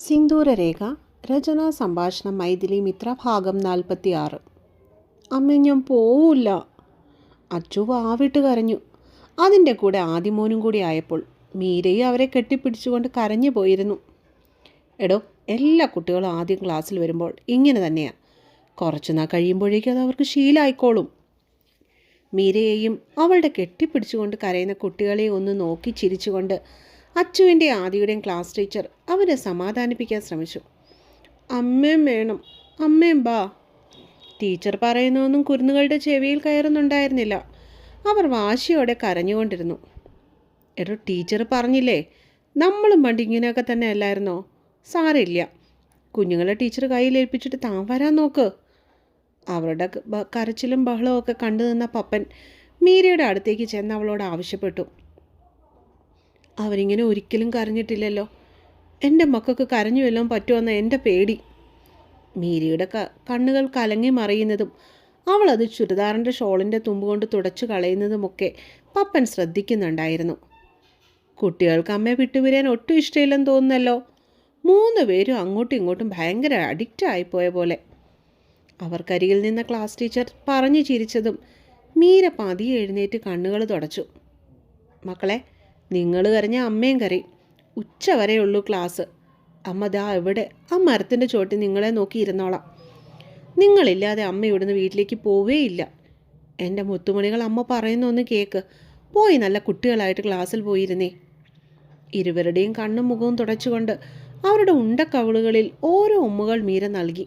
സിന്ദൂരരേഖ രചന സംഭാഷണം മൈഥിലി മിത്ര ഭാഗം നാൽപ്പത്തി ആറ് അമ്മ ഞാൻ പോവില്ല. അച്ചു വാവിട്ട് കരഞ്ഞു. അതിന്റെ കൂടെ ആദിമോനും കൂടി ആയപ്പോൾ മീരയും അവരെ കെട്ടിപ്പിടിച്ചുകൊണ്ട് കരഞ്ഞു പോയിരുന്നു. എടോ എല്ലാ കുട്ടികളും ആദ്യം ക്ലാസ്സിൽ വരുമ്പോൾ ഇങ്ങനെ തന്നെയാണ് കുറച്ച് നാൾ കഴിയുമ്പോഴേക്കും അത് അവർക്ക് ശീലമായിക്കോളും മീരയെയും അവളുടെ കെട്ടിപ്പിടിച്ചുകൊണ്ട് കരയുന്ന കുട്ടികളെയും ഒന്ന് നോക്കി ചിരിച്ചുകൊണ്ട് അച്ചുവിന്റെ ആദിയുടെയും ക്ലാസ് ടീച്ചർ അവരെ സമാധാനിപ്പിക്കാൻ ശ്രമിച്ചു. അമ്മയും വേണം. അമ്മയും ബാ. ടീച്ചർ പറയുന്നതൊന്നും കുരുന്നുകളുടെ ചെവിയിൽ കയറുന്നുണ്ടായിരുന്നില്ല. അവർ വാശിയോടെ കരഞ്ഞുകൊണ്ടിരുന്നു. എടോ ടീച്ചർ പറഞ്ഞില്ലേ? നമ്മളും പണ്ട് ഇങ്ങനെയൊക്കെ തന്നെ അല്ലായിരുന്നോ? സാരമില്ല. കുഞ്ഞുങ്ങളെ ടീച്ചർ കയ്യിലേൽപ്പിച്ചിട്ട് താൻ വരാൻ നോക്ക്. അവരുടെ കരച്ചിലും ബഹളവും ഒക്കെ കണ്ടു നിന്ന പപ്പൻ മീരയുടെ അടുത്തേക്ക് ചെന്ന് അവളോട് ആവശ്യപ്പെട്ടു. അവരിങ്ങനെ ഒരിക്കലും കരഞ്ഞിട്ടില്ലല്ലോ. എന്റെ മക്കൾക്ക് കരഞ്ഞു വല്ലതും പറ്റുമെന്ന എന്റെ പേടി. മീരിയുടെ ക കണ്ണുകൾ കലങ്ങി മറിയുന്നതും അവളത് ചുരിദാറിന്റെ ഷോളിന്റെ തുമ്പ് കൊണ്ട് തുടച്ചു കളയുന്നതുമൊക്കെ പപ്പൻ ശ്രദ്ധിക്കുന്നുണ്ടായിരുന്നു. കുട്ടികൾക്ക് അമ്മയെ വിട്ടുപിരിയാൻ ഒട്ടും ഇഷ്ടമില്ലെന്ന് തോന്നുന്നല്ലോ. മൂന്ന് പേരും അങ്ങോട്ടും ഇങ്ങോട്ടും ഭയങ്കര അഡിക്റ്റ് ആയിപ്പോയ പോലെ. അവർക്കരികിൽ നിന്ന ക്ലാസ് ടീച്ചർ പറഞ്ഞു ചിരിച്ചതും മീര പതിയെ എഴുന്നേറ്റ് കണ്ണുകൾ തുടച്ചു. മക്കളെ നിങ്ങൾ കരഞ്ഞ അമ്മയും കരയും. ഉച്ച വരെയുള്ളൂ ക്ലാസ്. അമ്മ ദാ എവിടെ ആ മരത്തിന്റെ ചോട്ടിൽ നിങ്ങളെ നോക്കി ഇരുന്നോളാം നിങ്ങളില്ലാതെ അമ്മ ഇവിടുന്ന് വീട്ടിലേക്ക് പോവേയില്ല. എന്റെ മുത്തുമണികൾ അമ്മ പറയുന്നൊന്ന് കേക്ക്. പോയി നല്ല കുട്ടികളായിട്ട് ക്ലാസ്സിൽ പോയിരുന്നേ. ഇരുവരുടെയും കണ്ണും മുഖവും തുടച്ചുകൊണ്ട് അവരുടെ ഉണ്ടക്കവിളുകളിൽ ഓരോ ഉമ്മകൾ മീര നൽകി.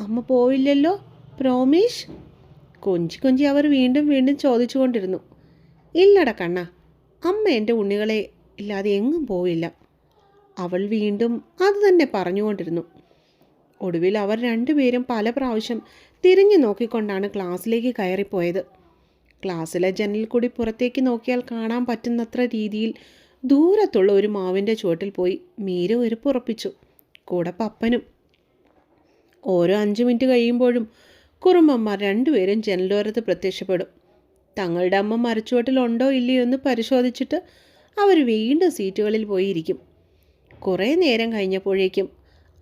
അമ്മ പോയില്ലല്ലോ പ്രോമീഷ്? കൊഞ്ചി കൊഞ്ചി അവർ വീണ്ടും വീണ്ടും ചോദിച്ചുകൊണ്ടിരുന്നു. ഇല്ലട കണ്ണ അമ്മ എന്റെ ഉണ്ണികളെ ഇല്ലാതെ എങ്ങും പോവില്ല. അവൾ വീണ്ടും അത് തന്നെ പറഞ്ഞുകൊണ്ടിരുന്നു. ഒടുവിൽ അവർ രണ്ടുപേരും പല പ്രാവശ്യം തിരിഞ്ഞു നോക്കിക്കൊണ്ടാണ് ക്ലാസ്സിലേക്ക് കയറിപ്പോയത്. ക്ലാസ്സിലെ ജനലിൽ കൂടി പുറത്തേക്ക് നോക്കിയാൽ കാണാൻ പറ്റുന്നത്ര രീതിയിൽ ദൂരത്തുള്ള ഒരു മാവിന്റെ ചുവട്ടിൽ പോയി മീര ഉറപ്പിച്ചു കൂടെ പപ്പനും. ഓരോ അഞ്ച് മിനിറ്റ് കഴിയുമ്പോഴും കുറുമ്പന്മാർ രണ്ടുപേരും ജനലോരത്ത് പ്രത്യക്ഷപ്പെടും. തങ്ങളുടെ അമ്മ മരച്ചുവട്ടിലുണ്ടോ ഇല്ലയോ എന്ന് പരിശോധിച്ചിട്ട് അവർ വീണ്ടും സീറ്റുകളിൽ പോയിരിക്കും. കുറേ നേരം കഴിഞ്ഞപ്പോഴേക്കും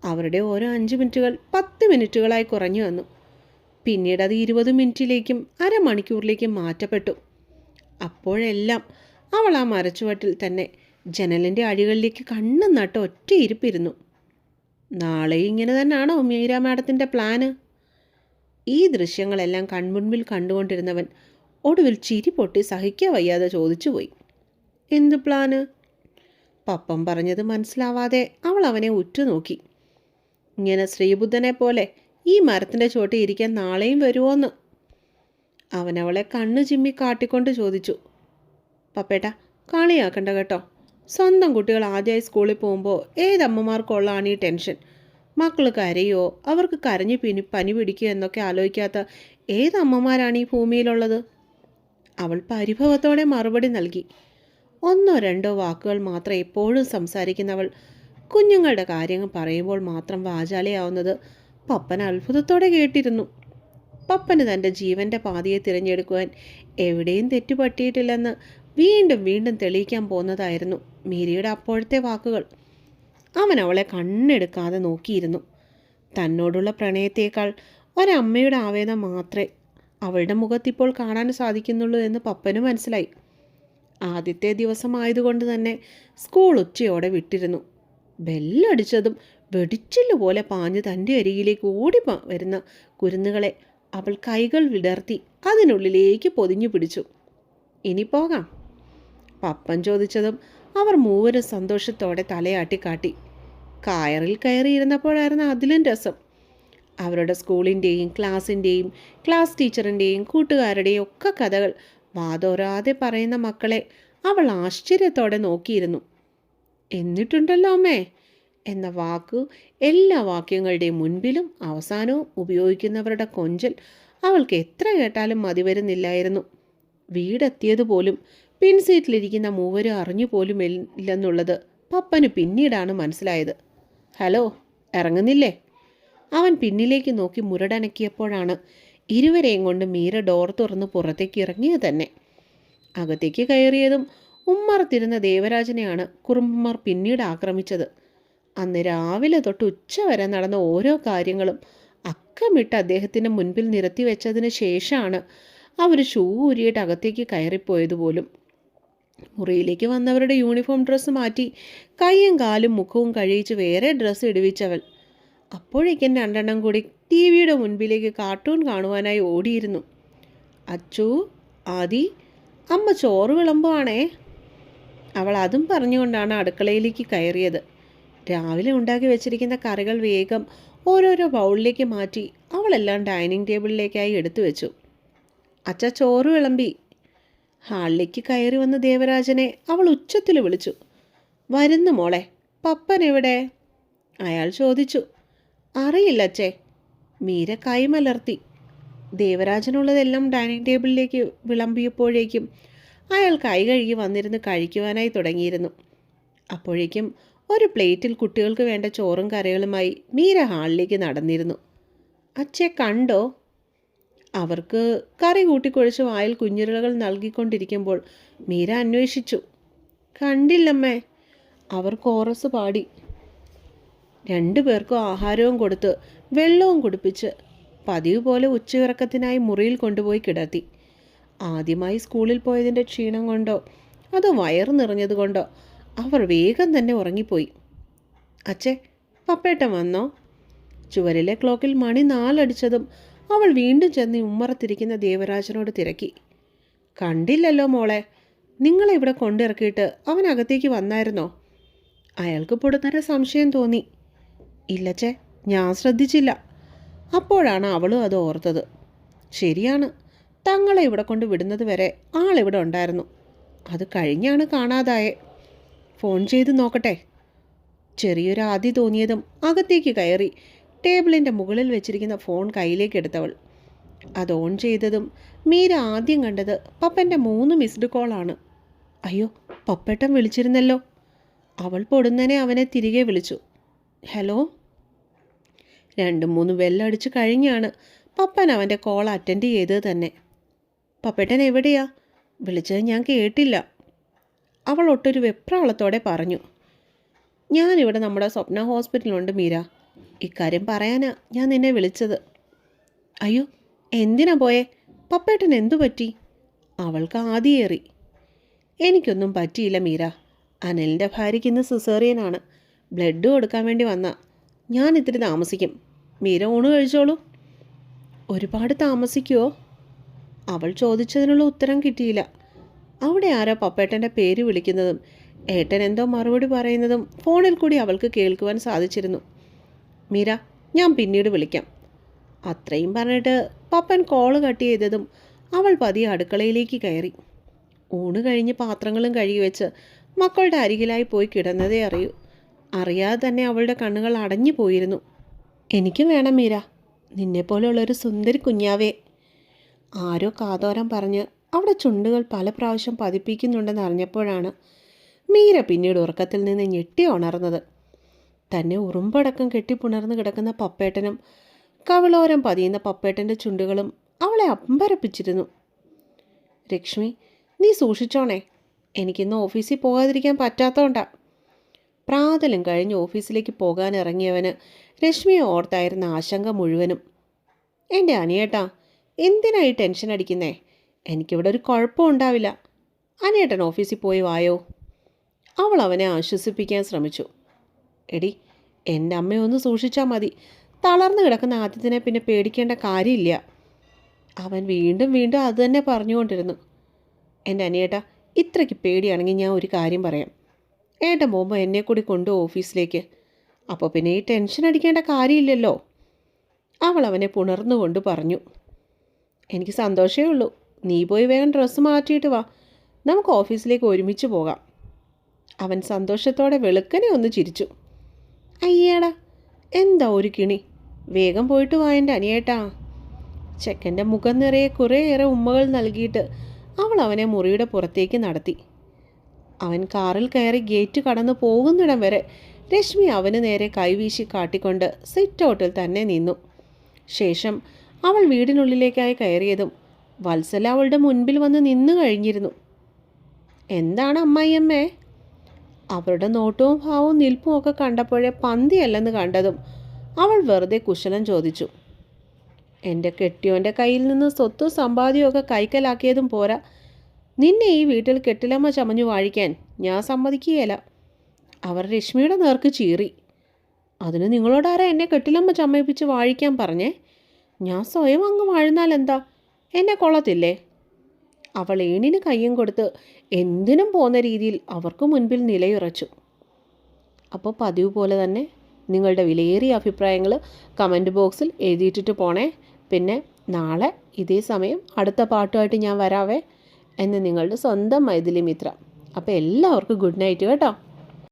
അവരുടെ ഓരോ അഞ്ച് മിനിറ്റുകൾ പത്ത് മിനിറ്റുകളായി കുറഞ്ഞു വന്നു. പിന്നീട് അത് ഇരുപത് മിനിറ്റിലേക്കും അരമണിക്കൂറിലേക്കും മാറ്റപ്പെട്ടു. അപ്പോഴെല്ലാം അവൾ ആ മരച്ചുവട്ടിൽ തന്നെ ജനലിന്റെ അഴികളിലേക്ക് കണ്ണും നട്ട് ഒറ്റ ഇരിപ്പിരുന്നു. നാളെ ഇങ്ങനെ തന്നെയാണോ മീര മാഡത്തിന്റെ പ്ലാന്? ഈ ദൃശ്യങ്ങളെല്ലാം കൺമുൻപിൽ കണ്ടുകൊണ്ടിരുന്നവൻ ഒടുവിൽ ചിരി പൊട്ടി സഹിക്കാൻ വയ്യാതെ ചോദിച്ചുപോയി എന്ത് പ്ലാന്? പപ്പം പറഞ്ഞത് മനസ്സിലാവാതെ അവൾ അവനെ ഉറ്റുനോക്കി. ഇങ്ങനെ ശ്രീബുദ്ധനെ പോലെ ഈ മരത്തിന്റെ ചോട്ടി ഇരിക്കാൻ നാളെയും വരുമോന്ന് അവൻ അവളെ കണ്ണു ചിമ്മി കാട്ടിക്കൊണ്ട് ചോദിച്ചു. പപ്പേട്ട കളിയാക്കണ്ട കേട്ടോ. സ്വന്തം കുട്ടികൾ ആദ്യമായി സ്കൂളിൽ പോകുമ്പോൾ ഏതമ്മമാർക്കുള്ളതാണ് ഈ ടെൻഷൻ. മക്കൾ കരയോ അവർക്ക് കരഞ്ഞ് പിനി പനി പിടിക്കുകയോ എന്നൊക്കെ ആലോചിക്കാത്ത ഏതമ്മമാരാണ് ഈ ഭൂമിയിലുള്ളത്? അവൾ പരിഭവത്തോടെ മറുപടി നൽകി. ഒന്നോ രണ്ടോ വാക്കുകൾ മാത്രം എപ്പോഴും സംസാരിക്കുന്നവൾ കുഞ്ഞുങ്ങളുടെ കാര്യങ്ങൾ പറയുമ്പോൾ മാത്രം വാചാലയാവുന്നത് പപ്പൻ അത്ഭുതത്തോടെ കേട്ടിരുന്നു. പപ്പന് തന്റെ ജീവന്റെ പാതയെ തിരഞ്ഞെടുക്കുവാൻ എവിടെയും തെറ്റുപറ്റിയിട്ടില്ലെന്ന് വീണ്ടും വീണ്ടും തെളിയിക്കാൻ പോകുന്നതായിരുന്നു മീരിയുടെ അപ്പോഴത്തെ വാക്കുകൾ. അവൻ അവളെ കണ്ണെടുക്കാതെ നോക്കിയിരുന്നു. തന്നോടുള്ള പ്രണയത്തേക്കാൾ ഒരമ്മയുടെ ആവേദം മാത്രമേ അവളുടെ മുഖത്തിപ്പോൾ കാണാൻ സാധിക്കുന്നുള്ളൂ എന്ന് പപ്പന് മനസ്സിലായി. ആദ്യത്തെ ദിവസമായതുകൊണ്ട് തന്നെ സ്കൂൾ ഉച്ചയോടെ വിട്ടിരുന്നു. ബെല്ലടിച്ചതും വെടിച്ചില്ല പോലെ പാഞ്ഞ് തന്റെ അരികിലേക്ക് ഓടി വരുന്ന കുരുന്നുകളെ അവൾ കൈകൾ വിടർത്തി അതിനുള്ളിലേക്ക് പൊതിഞ്ഞു പിടിച്ചു. ഇനി പോകാം. പപ്പൻ ചോദിച്ചതും അവർ മൂവരും സന്തോഷത്തോടെ തലയാട്ടി കാട്ടി കയറിൽ കയറിയിരുന്നപ്പോഴായിരുന്നു അതിലും രസം. അവരുടെ സ്കൂളിന്റെയും ക്ലാസ്സിന്റെയും ക്ലാസ് ടീച്ചറിന്റെയും കൂട്ടുകാരുടെയും ഒക്കെ കഥകൾ വാതോരാതെ പറയുന്ന മക്കളെ അവൾ ആശ്ചര്യത്തോടെ നോക്കിയിരുന്നു. എന്നിട്ടുണ്ടല്ലോ അമ്മേ എന്ന വാക്ക് എല്ലാ വാക്യങ്ങളുടെയും മുൻപിലും അവസാനവും ഉപയോഗിക്കുന്നവരുടെ കൊഞ്ചൽ അവൾക്ക് എത്ര കേട്ടാലും മതി വരുന്നില്ലായിരുന്നു. വീടെത്തിയതുപോലും പിൻസീറ്റിലിരിക്കുന്ന മൂവരും അറിഞ്ഞു പോലും ഇല്ലെന്നുള്ളത് പപ്പന് പിന്നീടാണ് മനസ്സിലായത്. ഹലോ ഇറങ്ങുന്നില്ലേ? അവൻ പിന്നിലേക്ക് നോക്കി മുരടനക്കിയപ്പോഴാണ് ഇരുവരെയും കൊണ്ട് മീര ഡോർ തുറന്ന് പുറത്തേക്ക് ഇറങ്ങിയത് തന്നെ. അകത്തേക്ക് കയറിയതും ഉമ്മറത്തിരുന്ന ദേവരാജനെയാണ് കുറുമ്പന്മാർ പിന്നീട് ആക്രമിച്ചത്. അന്ന് രാവിലെ തൊട്ട് ഉച്ച വരെ നടന്ന ഓരോ കാര്യങ്ങളും അക്കമിട്ട് അദ്ദേഹത്തിന്റെ മുൻപിൽ നിരത്തി വെച്ചതിന് ശേഷമാണ് അവർ ഷൂ ഊരിയിട്ട് അകത്തേക്ക് കയറിപ്പോയത് പോലും. മുറിയിലേക്ക് വന്നവരുടെ യൂണിഫോം ഡ്രസ്സ് മാറ്റി കൈയും കാലും മുഖവും കഴിയിച്ച് വേറെ ഡ്രസ്സ് ഇടുവിച്ചവൾ. അപ്പോഴേക്കും രണ്ടെണ്ണം കൂടി ടി വിയുടെ മുൻപിലേക്ക് കാർട്ടൂൺ കാണുവാനായി ഓടിയിരുന്നു. അച്ചു ആദി അമ്മ ചോറ് വിളമ്പുവാണേ. അവൾ അതും പറഞ്ഞുകൊണ്ടാണ് അടുക്കളയിലേക്ക് കയറിയത്. രാവിലെ ഉണ്ടാക്കി വെച്ചിരിക്കുന്ന കറികൾ വേഗം ഓരോരോ ബൗളിലേക്ക് മാറ്റി അവളെല്ലാം ഡൈനിങ് ടേബിളിലേക്കായി എടുത്തു വെച്ചു. അച്ഛ ചോറ് വിളമ്പി. ഹാളിലേക്ക് കയറി വന്ന ദേവരാജനെ അവൾ ഉച്ചത്തിൽ വിളിച്ചു. വരുന്നു മോളെ പപ്പൻ എവിടെ? അയാൾ ചോദിച്ചു. അറിയില്ല അച്ഛേ മീര കൈമലർത്തി ദേവരാജനുള്ളതെല്ലാം ഡൈനിങ് ടേബിളിലേക്ക് വിളമ്പിയപ്പോഴേക്കും അയാൾ കൈ കഴുകി വന്നിരുന്ന് കഴിക്കുവാനായി തുടങ്ങിയിരുന്നു. അപ്പോഴേക്കും ഒരു പ്ലേറ്റിൽ കുട്ടികൾക്ക് വേണ്ട ചോറും കറികളുമായി മീര ഹാളിലേക്ക് നടന്നിരുന്നു. അച്ഛെ കണ്ടോ? അവർക്ക് കറി കൂട്ടിക്കൊഴിച്ച് വായിൽ കുഞ്ഞിരകൾ നൽകിക്കൊണ്ടിരിക്കുമ്പോൾ മീര അന്വേഷിച്ചു. കണ്ടില്ലമ്മേ അവർ കോറസ് പാടി. രണ്ടു പേർക്കും ആഹാരവും കൊടുത്ത് വെള്ളവും കുടിപ്പിച്ച് പതിവ് പോലെ ഉച്ചയിറക്കത്തിനായി മുറിയിൽ കൊണ്ടുപോയി കിടത്തി. ആദ്യമായി സ്കൂളിൽ പോയതിന്റെ ക്ഷീണം കൊണ്ടോ അതോ വയറ് നിറഞ്ഞതുകൊണ്ടോ അവർ വേഗം തന്നെ ഉറങ്ങിപ്പോയി. അച്ഛേ പപ്പേട്ടൻ വന്നോ? ചുവരിലെ ക്ലോക്കിൽ മണി നാലടിച്ചതും അവൾ വീണ്ടും ചെന്ന് ഉമ്മറത്തിരിക്കുന്ന ദേവരാജനോട് തിരക്കി. കണ്ടില്ലല്ലോ മോളെ നിങ്ങളെ ഇവിടെ കൊണ്ടിറക്കിയിട്ട് അവൻ അകത്തേക്ക് വന്നായിരുന്നോ? അയാൾക്ക് പൊടുന്നര സംശയം തോന്നി. ഇല്ലച്ചേ ഞാൻ ശ്രദ്ധിച്ചില്ല. അപ്പോഴാണ് അവളും അത് ഓർത്തത്. ശരിയാണ് തങ്ങളെ ഇവിടെ കൊണ്ട് വിടുന്നത് വരെ ആളിവിടെ ഉണ്ടായിരുന്നു. അത് കഴിഞ്ഞാണ് കാണാതായെ. ഫോൺ ചെയ്ത് നോക്കട്ടെ. ചെറിയൊരു ആദി തോന്നിയതും അകത്തേക്ക് കയറി ടേബിളിന്റെ മുകളിൽ വെച്ചിരിക്കുന്ന ഫോൺ കയ്യിലേക്ക് എടുത്തവൾ. അത് ഓൺ ചെയ്തതും മീര ആദ്യം കണ്ടത് പപ്പന്റെ മൂന്ന് മിസ്ഡ് കോളാണ് അയ്യോ പപ്പേട്ടൻ വിളിച്ചിരുന്നല്ലോ. അവൾ പൊടുന്നനെ അവനെ തിരികെ വിളിച്ചു. ഹലോ? രണ്ടും മൂന്ന് ബെല്ലടിച്ച് കഴിഞ്ഞാണ് പപ്പൻ അവന്റെ കോൾ അറ്റൻഡ് ചെയ്തത് തന്നെ. പപ്പേട്ടൻ എവിടെയാ? വിളിച്ചത് ഞാൻ കേട്ടില്ല. അവൾ ഒട്ടൊരു വെപ്രാളത്തോടെ പറഞ്ഞു. ഞാനിവിടെ നമ്മുടെ സ്വപ്ന ഹോസ്പിറ്റലുണ്ട് മീര. ഇക്കാര്യം പറയാനാ ഞാൻ നിന്നെ വിളിച്ചത്. അയ്യോ എന്തിനാ പോയേ? പപ്പേട്ടൻ എന്തു പറ്റി? അവൾക്ക് ആദിയേറി. എനിക്കൊന്നും പറ്റിയില്ല മീര. അനിലിന്റെ ഭാര്യയ്ക്ക് ഇന്ന് സിസേറിയനാണ്. ബ്ലഡ് കൊടുക്കാൻ വേണ്ടി വന്ന. ഞാൻ ഇത്തിരി താമസിക്കും. മീര ഊണ് കഴിച്ചോളൂ. ഒരുപാട് താമസിക്കുമോ അവൾ ചോദിച്ചതിനുള്ള ഉത്തരം കിട്ടിയില്ല. അവിടെ ആരോ പപ്പേട്ടന്റെ പേര് വിളിക്കുന്നതും ഏട്ടൻ എന്തോ മറുപടി പറയുന്നതും ഫോണിൽ കൂടി അവൾക്ക് കേൾക്കുവാൻ സാധിച്ചിരുന്നു. മീര ഞാൻ പിന്നീട് വിളിക്കാം. അത്രയും പറഞ്ഞിട്ട് പപ്പൻ കോൾ കട്ട് ചെയ്തതും അവൾ പതിയെ അടുക്കളയിലേക്ക് കയറി. ഊണ് കഴിഞ്ഞ് പാത്രങ്ങളും കഴുകി വെച്ച് മക്കളുടെ അരികിലായി പോയി കിടന്നതേ അറിയൂ. അറിയാതെ തന്നെ അവളുടെ കണ്ണുകൾ അടഞ്ഞു പോയിരുന്നു. എനിക്കും വേണം മീര. നിന്നെപ്പോലെയുള്ളൊരു സുന്ദരി കുഞ്ഞാവേ. ആരോ കാതോരം പറഞ്ഞ് അവിടെ ചുണ്ടുകൾ പല പ്രാവശ്യം പതിപ്പിക്കുന്നുണ്ടെന്ന് അറിഞ്ഞപ്പോഴാണ് മീര പിന്നീട് ഉറക്കത്തിൽ നിന്ന് ഞെട്ടി ഉണർന്നത്. തന്നെ ഉറുമ്പടക്കം കെട്ടിപ്പുണർന്ന് കിടക്കുന്ന പപ്പേട്ടനും കവിളോരം പതിയുന്ന പപ്പേട്ടന്റെ ചുണ്ടുകളും അവളെ അമ്പരപ്പിച്ചിരുന്നു. ലക്ഷ്മി നീ സൂക്ഷിച്ചോണേ. എനിക്കിന്ന് ഓഫീസിൽ പോകാതിരിക്കാൻ പറ്റാത്തതുകൊണ്ടാ പ്രാതലും കഴിഞ്ഞ് ഓഫീസിലേക്ക് പോകാൻ ഇറങ്ങിയവന് രശ്മിയെ ഓർത്തായിരുന്ന ആശങ്ക മുഴുവനും. എന്റെ അനിയേട്ടാ എന്തിനായി ടെൻഷൻ അടിക്കുന്നേ? എനിക്കിവിടെ ഒരു കുഴപ്പം ഉണ്ടാവില്ല. അനിയേട്ടൻ ഓഫീസിൽ പോയി വായോ? അവൾ അവനെ ആശ്വസിപ്പിക്കാൻ ശ്രമിച്ചു. എടി എന്റെ അമ്മയൊന്ന് സൂക്ഷിച്ചാൽ മതി. തളർന്നു കിടക്കുന്ന ആദ്യത്തിനെ പിന്നെ പേടിക്കേണ്ട കാര്യമില്ല. അവൻ വീണ്ടും വീണ്ടും അതുതന്നെ പറഞ്ഞുകൊണ്ടിരുന്നു. എന്റെ അനിയേട്ട ഇത്രയ്ക്ക് പേടിയാണെങ്കിൽ ഞാൻ ഒരു കാര്യം പറയാം. ഏട്ടൻ പോകുമ്പോൾ എന്നെ കൂടി കൊണ്ടു ഓഫീസിലേക്ക്. അപ്പോൾ പിന്നെ ഈ ടെൻഷൻ അടിക്കേണ്ട കാര്യമില്ലല്ലോ. അവൾ അവനെ പുണർന്നുകൊണ്ട് പറഞ്ഞു. എനിക്ക് സന്തോഷമേ ഉള്ളൂ. നീ പോയി വേഗം ഡ്രസ്സ് മാറ്റിയിട്ട് വാ. നമുക്ക് ഓഫീസിലേക്ക് ഒരുമിച്ച് പോകാം. അവൻ സന്തോഷത്തോടെ വെളുക്കനെ ഒന്ന് ചിരിച്ചു. അയ്യേടാ എന്താ ഒരു കിണി? വേഗം പോയിട്ട് വാ എന്റെ അനിയേട്ടാ. ചെക്കന്റെ മുഖം നിറയെ കുറേയേറെ ഉമ്മകൾ നൽകിയിട്ട് അവൾ അവനെ മുറിയുടെ പുറത്തേക്ക് നടത്തി. അവൻ കാറിൽ കയറി ഗേറ്റ് കടന്നു പോകുന്നിടം വരെ രശ്മി അവന് നേരെ കൈവീശി കാട്ടിക്കൊണ്ട് സിറ്റ് ഔട്ടിൽ തന്നെ നിന്നു. ശേഷം അവൾ വീടിനുള്ളിലേക്കായി കയറിയതും വത്സല അവളുടെ മുൻപിൽ വന്ന് നിന്നു കഴിഞ്ഞിരുന്നു. എന്താണ് അമ്മായിയമ്മേ? അവരുടെ നോട്ടവും ഭാവവും നിൽപ്പും ഒക്കെ കണ്ടപ്പോഴേ പന്തിയല്ലെന്ന് കണ്ടതും അവൾ വെറുതെ കുശലം ചോദിച്ചു. എന്റെ കെട്ടിയോന്റെ കയ്യിൽ നിന്ന് സ്വത്തും സമ്പാദ്യമൊക്കെ കൈക്കലാക്കിയതും പോരാ. നിന്നെ ഈ വീട്ടിൽ കെട്ടിലമ്മ ചമഞ്ഞു വാഴിക്കാൻ ഞാൻ സമ്മതിക്കുകയില്ല. അവർ രശ്മിയുടെ നേർക്ക് ചീറി. അതിന് നിങ്ങളോടാരാ എന്നെ കെട്ടിലമ്മ ചമ്മയിപ്പിച്ച് വാഴിക്കാൻ പറഞ്ഞേ? ഞാൻ സ്വയം അങ്ങ് വാഴുന്നാൽ എന്താ? എന്നെ കൊള്ളത്തില്ലേ? അവൾ ഏണിന് കയ്യും കൊടുത്ത് എന്തിനും പോന്ന രീതിയിൽ അവർക്ക് മുൻപിൽ നിലയുറച്ചു. അപ്പോൾ പതിവ് പോലെ തന്നെ നിങ്ങളുടെ വിലയേറിയ അഭിപ്രായങ്ങൾ കമന്റ് ബോക്സിൽ എഴുതിയിട്ടിട്ട് പോണേ. പിന്നെ നാളെ ഇതേ സമയം അടുത്ത പാട്ടുമായിട്ട് ഞാൻ വരാവേ. എന്ന് നിങ്ങളുടെ സ്വന്തം മൈഥിലി മിത്ര. അപ്പോൾ എല്ലാവർക്കും ഗുഡ് നൈറ്റ് കേട്ടോ.